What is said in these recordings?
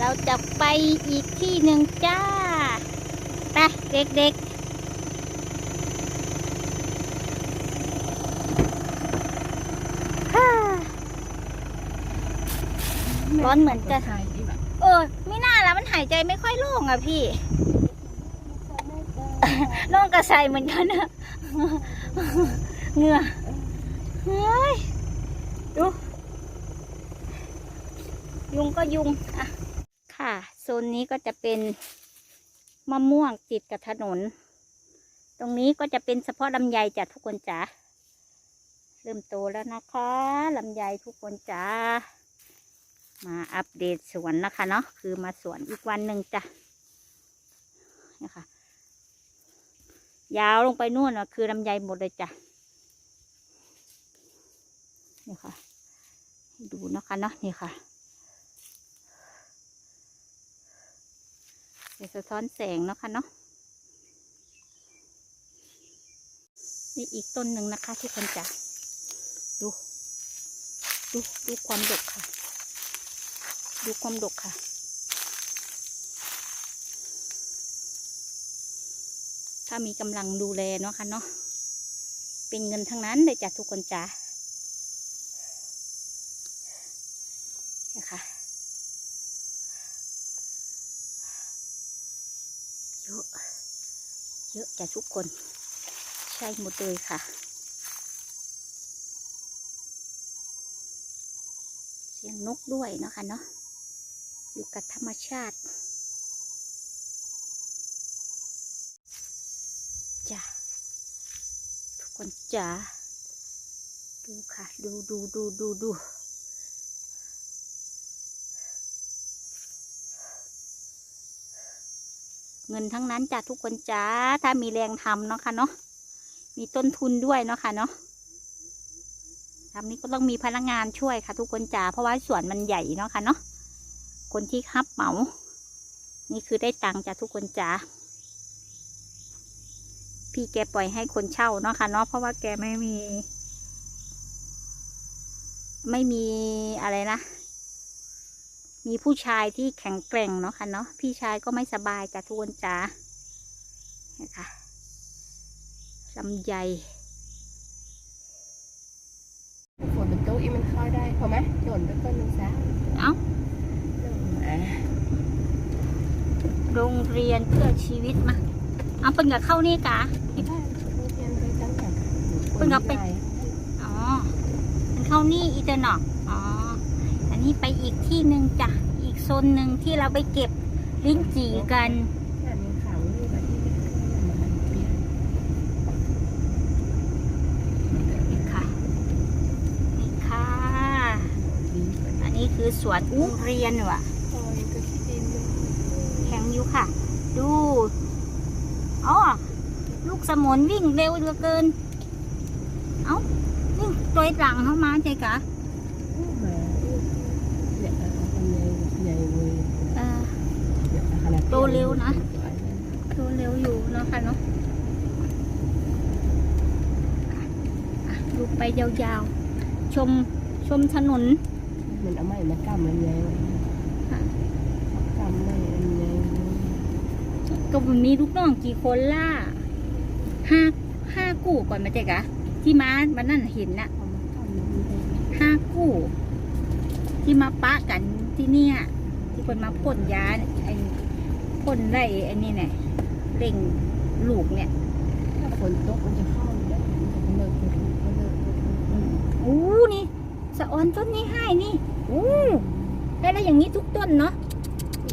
เราจะไปอีกที่หนึ่งจ้า ไปเด็กๆฮ่าร้อนเหมือนกันเออไม่น่าละมันหายใจไม่ค่อยโล่งอะพี่น้องกระใสเหมือนกันนะเหงื่อเฮ้ยดูยุงก็ยุงอะ ค่ะ โซนนี้ก็จะเป็นมะม่วงติดกับถนน ตรงนี้ก็จะเป็นเฉพาะลำไยจ้ะทุกคนจ๋าเริ่มโตแล้วนะคะลำไยทุกคนจ๋ามาอัปเดตสวนนะคะเนาะคือมาสวนอีกวันหนึ่งจ้ะนะคะยาวลงไปนู่นนะคือลำไยหมดเลยจ้ะนี่ค่ะ ดูนะคะเนาะนี่ค่ะ เดี๋ยวสะท้อนแสงเนาะค่ะเนาะนี่อีกต้นหนึ่งนะคะทุกคนจะดู ดูดูความดกค่ะ ดูความดกค่ะ ถ้ามีกำลังดูแลเนาะค่ะเนาะเป็นเงินทั้งนั้นเลยจ้ะทุกคนจ้ะนะคะ เยอะ เยอะจ้ะทุกคน ใช่หมดเลยค่ะ เสียงนกด้วยเนาะค่ะเนาะ อยู่กับธรรมชาติจ้ะทุกคนจ๋าดูค่ะ ดูดูดูดูดู เงินทั้งนั้นจ้ะทุกคนจ๋าถ้ามีแรงทำเนาะค่ะเนาะ มีต้นทุนด้วยเนาะค่ะเนาะทำนี้ก็ต้องมีพนักงานช่วยค่ะ ทุกคนจ๋าเพราะว่าสวนมันใหญ่เนาะค่ะเนาะ คนที่คับเหมา นี่คือได้ตังค์จ้ะทุกคนจ๋าพี่แกปล่อยให้คนเช่าเนาะค่ะเนาะ เพราะว่าแกไม่มี ไม่มีอะไรนะ มีผู้ชายที่แข็งแกร่งเนาะค่ะเนาะพี่ชายก็ไม่สบายจ้ะทุกคนจ้านะคะลำไยฝนเป็นตู้อีมันเข้าได้พอไหมโดนไปต้นหนึ่งซะเอ้าอ่าโรงเรียนเพื่อชีวิตมาเอาเป็นกับเข้านี่กะบ้านโรงเรียนไปตั้งแต่เพิ่งเอาไปอ๋อเป็นเข้านี่อีเตอร์นอกอ๋อ อันนี้ไปอีกที่หนึ่งจ้ะ อีกโซนหนึ่งที่เราไปเก็บลิ้นจี่กันนี่ค่ะ นี่ค่ะ อันนี้คือสวนอุเรียนว่ะคอแข็งอยู่ค่ะ ดูอ๋อลูกสมุนวิ่งเร็วเหลือเกิน เอ้า วิ่งตัวหลังเข้ามาใช่กะ อู้หมาเนี่ยเอาคนใหญ่ใหญ่เลย เออ เนี่ยขนาด โต เร็วนะตัวเร็วอยู่เนาะค่ะเนาะอะดูไปยาวๆ ชมชมถนน มันเอาไม้มากำมันใหญ่กำไม้อันใหญ่ก็มันมีลูกน้องกี่คนล่ะห้าห้ากู้ก่อนมาเจ๊กะที่มามันนั่นเห็นน่ะเอามากำมันใหญ่ห้ากู้ที่มาปะกันที่เนี่ย ที่คนมาพ่นยาเนี่ยไอ้พ่นไล่ไอ้นี่เนี่ยเร่งลูกเนี่ยถ้าฝนตกมันจะเข้าอยู่แล้วมันจะเลิกก็ถูกก็เลิกก็ถูกอู้นี่สะออนต้นนี้ให้นี่อู้ได้แล้วอย่างนี้ทุกต้นเนาะ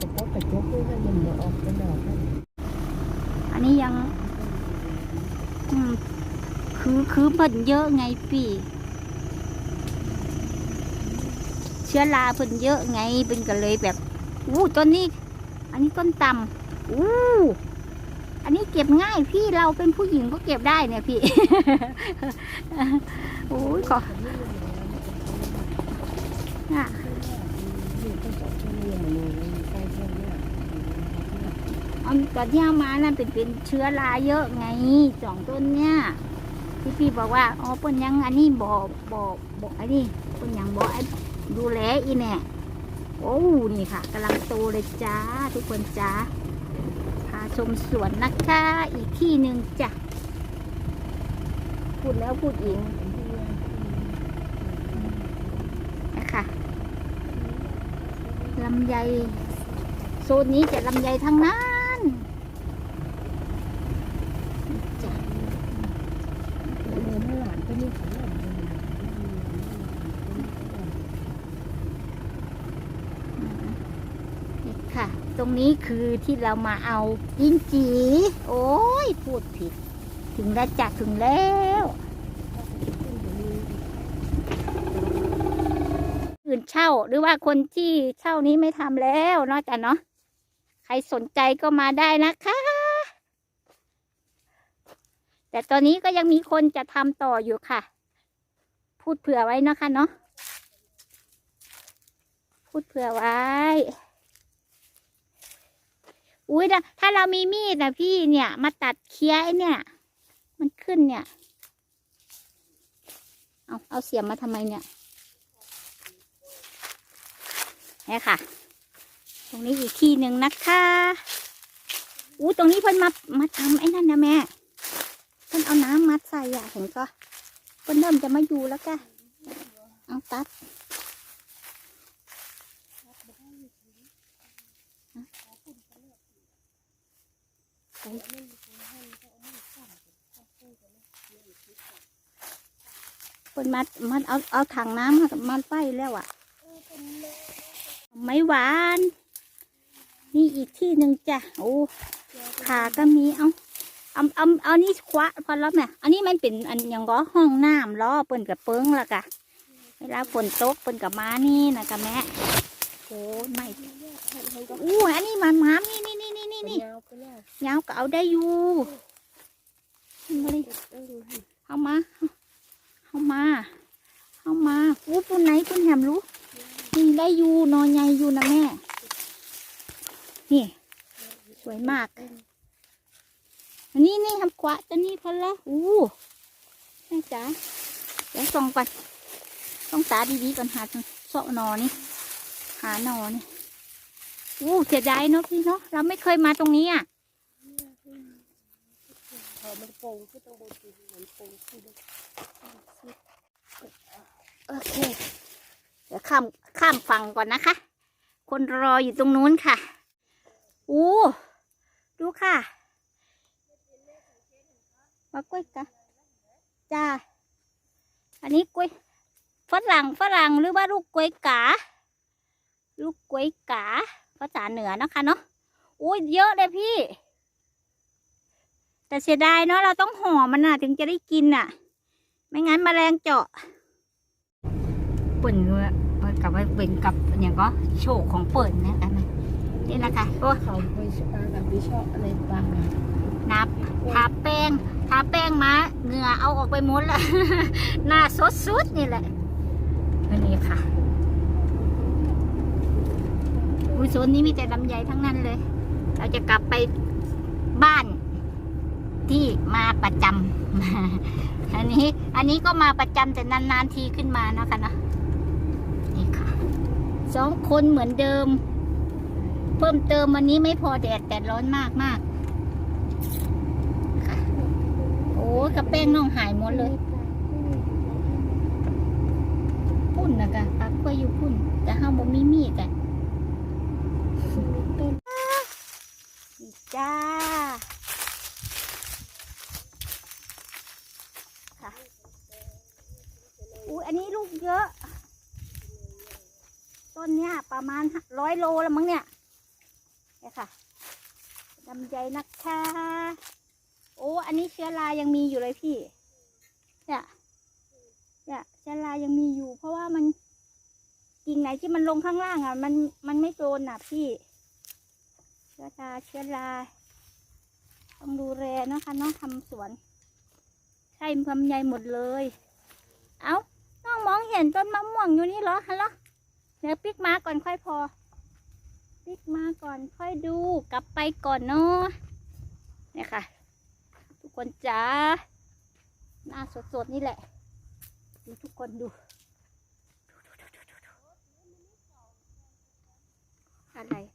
กระโปงกระจกด้วยมันเหมือนออกเป็นดอกนะอันนี้ยังอืมคือคือเพิ่นเยอะไงพี่เชื้อราเพิ่นเยอะไงเป็นก็เลยแบบอู้ต้นนี้ อันนี้ต้นต่ำอู้อันนี้เก็บง่ายพี่เราเป็นผู้หญิงก็เก็บได้เนี่ยพี่ โอ้ยขอน่ะเอาตอนที่เอามานั่นเป็นเป็นเชื้อราเยอะไงสองต้นเนี่ยที่พี่บอกว่าอ๋อเปิ้นยังอันนี้บอกบอกบอกอันนี้เปิ้นยังบอกดูแลอีเนี่ย โอ้นี่ค่ะกำลังโตเลยจ้า ทุกคนจ้าพาชมสวนนะคะ อีกที่หนึ่งจ้ะพูดแล้วพูดอีกนะคะลำไยโซนนี้จะลำไยทั้งนั้นจ้ะเออเมื่อหลานก็มีของหลานเลย นี่ค่ะ ต รงนี้คือที่เรามาเอาลิ้นจี โอ้ย พูดผิด ถึงแล้วจ้ะถึงแล้วอื่นเช่าหรือว่าคนที่เช่านี้ไม่ทำแล้วเนอกจากเนาะใครสนใจก็มาได้นะคะ แต่ตอนนี้ก็ยังมีคนจะทำต่ออยู่ค่ะ พูดเผื่อไว้นะคะเนาะพูดเผื่อไว้ อุ้ยถ้าเรามีมีดนะพี่เนี่ย มาตัดเคี้ยไอเนี่ย มันขึ้นเนี่ย เอาเอาเสียมมาทำไมเนี่ยนี่ค่ะ ตรงนี้อีกที่หนึ่งนะคะอู้ตรงนี้เพิ่นมามาทำไอ้นั่นนะแม่เพิ่นเอาน้ำมัดใส่อะเห็นก็เพิ่นเริ่มจะมาอยู่แล้วกเอาตัด เพิ่นมัดมัดเอาเอาถังน้ำมามัดไฟแล้วอะ ไม่หวาน นี่อีกที่หนึ่งจ้ะ โอ้ ขาก็มีเอาเอาเอาเอานี่คว้าพอแล้วแม่อันนี้มันเป็นอันยังก็ห้องน้ำล้อเปิ่นกับเปิ้งละกะ เวลาฝนตกเปิ่นกับมานี่นะกะแม่โอ้ไม่อู้อันนี้มันม้ามนี่นี่นี่ นี่นี่นี่ยาวไปแล้วยาวก็เอาได้อยู่มาดิต้องดูให้เอามาเอามาเอามาอู้ปุ่นไหนปุ่นแหมรู้นี่ได้อยู่นอนใหญ่อยู่นะแม่ นี่ สวยมากอันนี้นี่ทำกวาดตัวนี้พอละอู้แม่จ๋าเดี๋ยวส่องก่อนต้องตาดีๆก่อนหาเสาะนอนี่หาหนอนี่ อู้เสียดายเนาะพี่เนาะเราไม่เคยมาตรงนี้อะมันโป่งขึ้นตรงบนตีนมือนโป่งขึ้นเลยโอเค เดี๋ยวข้ามข้ามฝั่งก่อนนะคะ คนรออยู่ตรงนู้นค่ะอู้ดูค่ะมากล้วยกะจ้าอันนี้กล้วยฝรั่งฝรั่งหรือว่าลูกกล้วยกาลูกกล้วยกาาษาเหนือนะคะเนาะอู้ยเยอะเลยพี่ แต่เสียดายเนาะเราต้องห่อมันน่ะ ถึงจะได้กินน่ะ ไม่งั้นมแมลงเจาะเปิ่นเนื้วยกับว่าเป็นกับอย่างก็โชคของเปิ่นนะกันนะนี่แหละค่ะโอ้เขาไปชอบกับพี่ชอบอะไรบ้างนับทาแป้งทาแป้งมาเหงื่อเอาออกไปหมดล้วหน้าสดสุดนี่แหละอันนี้ค่ะ อุยโซนนี้มีแต่ลำไยทั้งนั้นเลย เราจะกลับไปบ้านที่มาประจำอันนี้อันนี้ก็มาประจำแต่นานๆทีขึ้นมาเนาะคะนะนี่ค่ะสองคนเหมือนเดิม เพิ่มเติมวันนี้ไม่พอแดดแดดร้อนมากมากโอ้กระแป้งน้องหายหมดเลยพุ่นนะกะปักไว้อยู่พุ่น แต่ห้าบ่มีมีดอะ นี่จ้าค่ะอุ้ยอันนี้ลูกเยอะ ต้นเนี้ยประมาณร้อยโลแล้วมั้งเนี่ยเนี่ยค่ะลำไยนะคะโอ้อันนี้เชื้อรายังมีอยู่เลยพี่เนี่ยเนี่ยเชื้อรายังมีอยู่ เพราะว่ามัน กิ่งไหนที่มันลงข้างล่างอะ มันมันไม่โดนอะพี่เชื้อราเชื้อราต้องดูแลนะคะน้องทำสวนใช่ลำไยหมดเลย เอาน้องมองเห็นต้นมะม่วงอยู่นี่เหรอฮัลโหลเดี๋ยวปิกมาก่อนค่อยพอ ปิกมาก่อนค่อยดูกลับไปก่อนเนาะเนี่ยค่ะ ทุกคนจ้าหน้าสดๆนี่แหละ ดูทุกคนดู ở này.